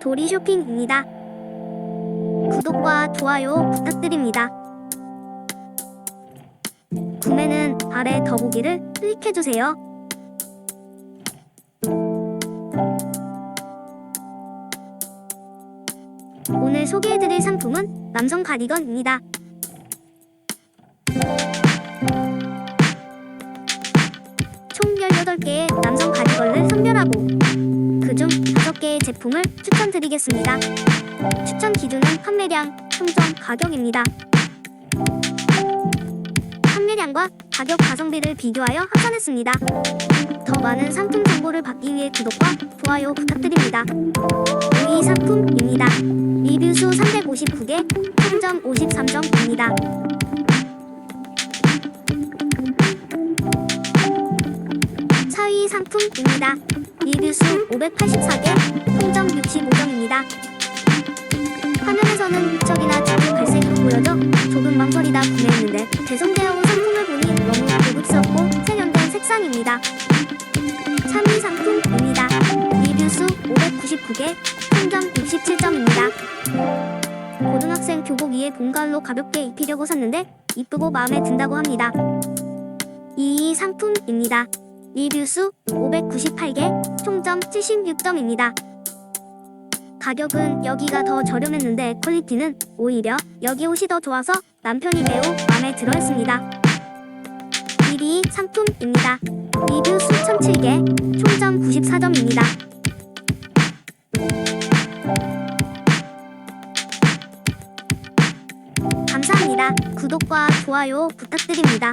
도리 쇼핑입니다. 구독과 좋아요 부탁드립니다. 구매는 아래 더보기를 클릭해주세요. 오늘 소개해드릴 상품은 남성 가디건입니다. 총 18개의 남성 가디건을 선별하고 그중 5개의 제품을 추천드리겠습니다. 추천 기준은 판매량, 총점, 가격입니다. 판매량과 가격 가성비를 비교하여 합산했습니다. 더 많은 상품 정보를 받기 위해 구독과 좋아요 부탁드립니다. 5위 상품입니다. 리뷰 수 359개, 총점 53점입니다. 상품입니다. 리뷰 수 584개, 총점 65점입니다. 화면에서는 무척이나 짙은 갈색으로 보여져 조금 망설이다 구매했는데 배송되어 온 상품을 보니 너무 고급스럽고 세련된 색상입니다. 3위 상품입니다. 리뷰 수 599개, 총점 67점입니다. 고등학생 교복 위에 봄가을로 가볍게 입히려고 샀는데 이쁘고 마음에 든다고 합니다. 2위 상품입니다. 리뷰 수 598개, 총점 76점입니다. 가격은 여기가 더 저렴했는데 퀄리티는 오히려 여기 옷이 더 좋아서 남편이 매우 마음에 들어 했습니다. 1위 상품입니다. 리뷰 수 1007개, 총점 94점입니다. 감사합니다. 구독과 좋아요 부탁드립니다.